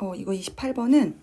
어, 이거 28번은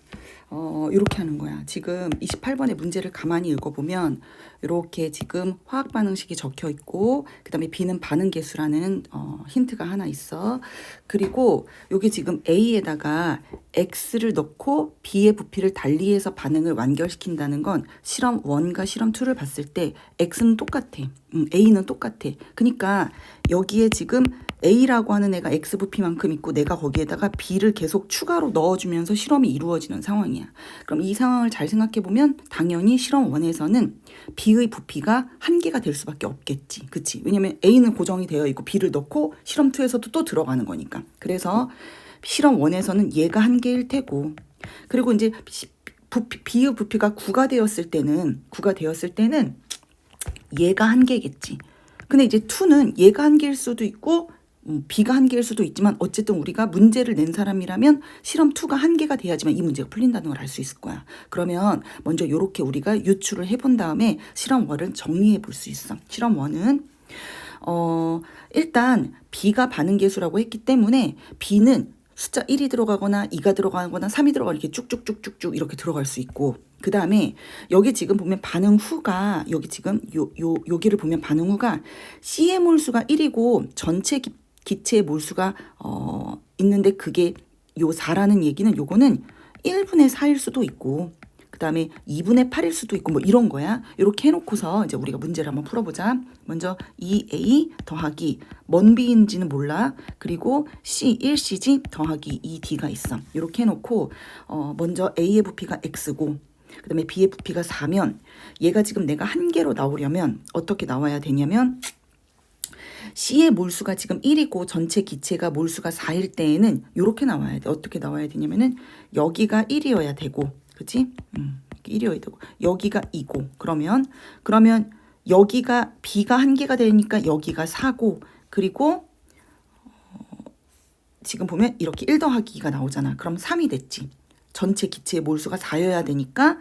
어, 이렇게 하는 거야. 지금 28번의 문제를 가만히 읽어보면 이렇게 지금 화학 반응식이 적혀 있고 그 다음에 B는 반응 계수라는 어, 힌트가 하나 있어. 그리고 여기 지금 A에다가 X를 넣고 B의 부피를 달리해서 반응을 완결시킨다는 건 실험 1과 실험 2를 봤을 때 X는 똑같아. 음, A는 똑같아. 그러니까 여기에 지금 A라고 하는 애가 X 부피만큼 있고 내가 거기에다가 B를 계속 추가로 넣어주면서 실험이 이루어지는 상황이야. 그럼 이 상황을 잘 생각해 보면 당연히 실험 1에서는 B의 부피가 한 개가 될 수밖에 없겠지. 그치? 왜냐면 A는 고정이 되어 있고 B를 넣고 실험 2에서도 또 들어가는 거니까. 그래서 실험 1에서는 얘가 한 개일 테고 그리고 이제 시- 부피, B의 부피가 9가 되었을 때는 9가 되었을 때는 얘가 한 개겠지. 근데 이제 2는 얘가 한 개일 수도 있고 음, B가 한 개일 수도 있지만 어쨌든 우리가 문제를 낸 사람이라면 실험 2가 한 개가 돼야지만 이 문제가 풀린다는 걸 알 수 있을 거야. 그러면 먼저 이렇게 우리가 유추를 해본 다음에 실험 1을 정리해 볼 수 있어. 실험 1은 어, 일단 B가 반응 계수라고 했기 때문에 B는 숫자 1이 들어가거나 2가 들어가거나 3이 들어가 이렇게 쭉쭉쭉쭉쭉 이렇게 들어갈 수 있고 그 다음에 여기 지금 보면 반응 후가 여기 지금 요, 요, 여기를 보면 반응 후가 C의 몰수가 1이고 전체 기, 기체의 몰수가 어, 있는데 그게 요 4라는 얘기는 요거는 1분의 4일 수도 있고 그 다음에 2분의 8일 수도 있고 뭐 이런 거야. 이렇게 해놓고서 이제 우리가 문제를 한번 풀어보자. 먼저 2a 더하기 뭔 b인지는 몰라. 그리고 c 1cg 더하기 2d가 있어. 이렇게 해놓고 어 먼저 a의 부피가 x고 그 다음에 b의 부피가 4면 얘가 지금 내가 한 개로 나오려면 어떻게 나와야 되냐면 C의 몰수가 지금 1이고 전체 기체가 몰수가 4일 때에는 이렇게 나와야 돼. 어떻게 나와야 되냐면은 여기가 1이어야 되고, 그치? 음, 1이어야 되고 여기가 2고 그러면 그러면 여기가 B가 한 개가 되니까 여기가 4고 그리고 어, 지금 보면 이렇게 1 더하기가 나오잖아. 그럼 3이 됐지. 전체 기체의 몰수가 4여야 되니까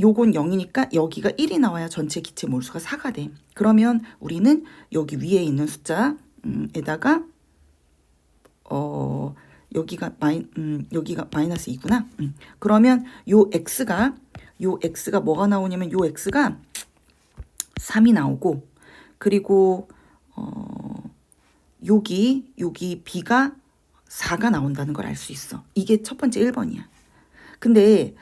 요건 0이니까 여기가 1이 나와야 전체 기체 몰수가 4가 돼. 그러면 우리는 여기 위에 있는 숫자에다가 어 여기가 마이 음 여기가 마이너스 2구나. 음. 그러면 요 x가 요 x가 뭐가 나오냐면 요 x가 3이 나오고 그리고 어 여기 여기 b가 4가 나온다는 걸 알 수 있어. 이게 첫 번째 1번이야. 근데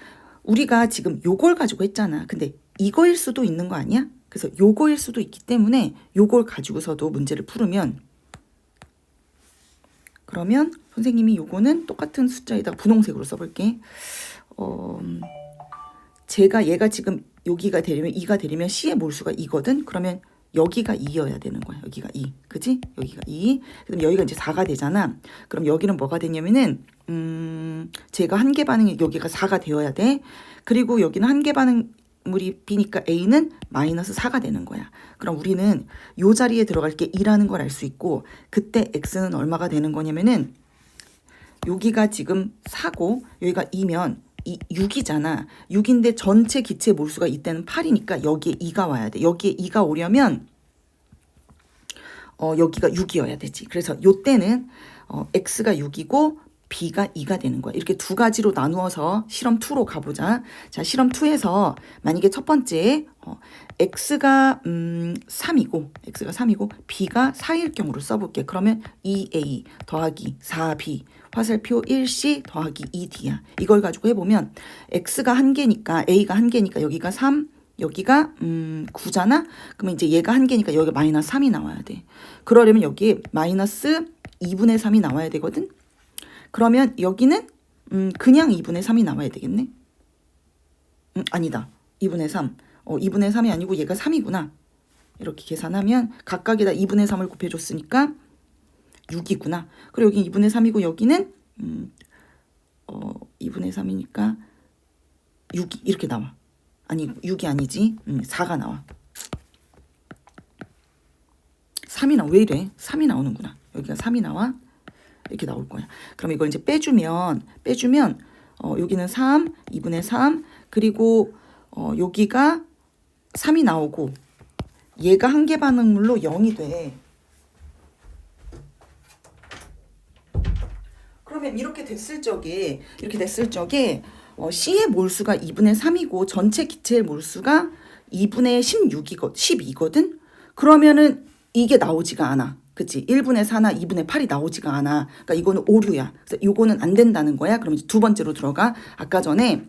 우리가 지금 요걸 가지고 했잖아. 근데 이거일 수도 있는 거 아니야? 그래서 요거일 수도 있기 때문에 요걸 가지고서도 문제를 풀으면 그러면 선생님이 요거는 똑같은 숫자에다 분홍색으로 써볼게. 어, 제가 얘가 지금 여기가 되려면 2가 되려면 C의 몰수가 2거든. 그러면 여기가 2여야 되는 거야. 여기가 2. 그지? 여기가 2. 그럼 여기가 이제 4가 되잖아. 그럼 여기는 뭐가 되냐면은 음, 제가 한 개 반응이 여기가 4가 되어야 돼. 그리고 여기는 한 개 반응 물이 B니까 A는 마이너스 4가 되는 거야. 그럼 우리는 요 자리에 들어갈 게 2라는 걸 알 수 있고 그때 X는 얼마가 되는 거냐면은 여기가 지금 4고 여기가 2면 이 6이잖아. 6인데 전체 기체 몰수가 이때는 8이니까 여기에 2가 와야 돼. 여기에 2가 오려면 어 여기가 6이어야 되지. 그래서 요 때는 어 x가 6이고 b가 2가 되는 거야. 이렇게 두 가지로 나누어서 실험 2로 가보자. 자, 실험 2에서 만약에 첫 번째 어, x가 음 3이고 x가 3이고 b가 4일 경우를 써볼게. 그러면 2a 더하기 4b 화살표 1c 더하기 2d야. 이걸 가지고 해보면 x가 한 개니까 a가 한 개니까 여기가 3 여기가 음 9잖아. 그러면 이제 얘가 한 개니까 여기가 마이너스 3이 나와야 돼. 그러려면 여기에 마이너스 2분의 3이 나와야 되거든. 그러면 여기는 음 그냥 2분의 3이 나와야 되겠네. 음 아니다. 2분의 3. 어 2분의 3이 아니고 얘가 3이구나. 이렇게 계산하면 각각에다 2분의 3을 곱해줬으니까 6이구나. 그리고 여기 2분의 3이고 여기는 음, 어 2분의 3이니까 6이 이렇게 나와. 아니 6이 아니지. 음, 4가 나와. 3이 나와. 왜 이래? 3이 나오는구나. 여기가 3이 나와. 이렇게 나올 거야. 그럼 이걸 이제 빼주면 빼주면 어, 여기는 3, 2분의 3 그리고 어, 여기가 3이 나오고 얘가 한개 반응물로 0이 돼. 그러면 이렇게 됐을 적에 이렇게 됐을 적에 어, C의 몰수가 2분의 3이고 전체 기체의 몰수가 2분의 16이거 12거든. 그러면은 이게 나오지가 않아. 그치? 1분의 4나 2분의 8이 나오지가 않아. 그러니까 이거는 오류야. 그래서 이거는 안 된다는 거야. 그럼 이제 두 번째로 들어가. 아까 전에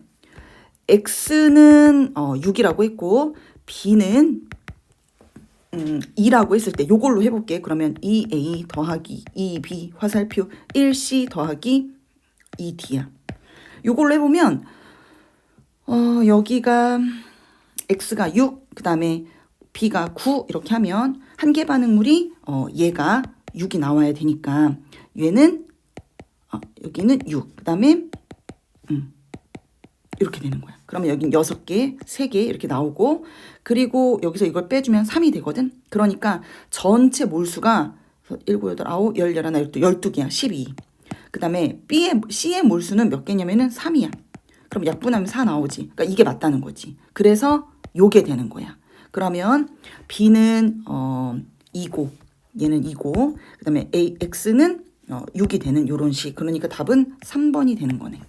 X는 어, 6이라고 했고 B는 음, 2라고 했을 때 요걸로 해볼게. 그러면 2A 더하기 2B 화살표 1C 더하기 2D야. 요걸로 해보면 어, 여기가 X가 6, 그 다음에 B가 9 이렇게 하면 한 개 반응물이 어, 얘가 6이 나와야 되니까 얘는 어, 여기는 6, 그 다음에 음, 이렇게 되는 거야. 그러면 여긴 6개, 3개 이렇게 나오고 그리고 여기서 이걸 빼주면 3이 되거든. 그러니까 전체 몰수가 1, 9, 8, 9, 10, 11, 12, 12개야. 12. 그 다음에 B의, C의 몰수는 몇 개냐면은 3이야. 그럼 약분하면 4 나오지. 그러니까 이게 맞다는 거지. 그래서 요게 되는 거야. 그러면 B는 어 2고 얘는 2고 그 다음에 A X는 어 6이 되는 요런 식. 그러니까 답은 3번이 되는 거네.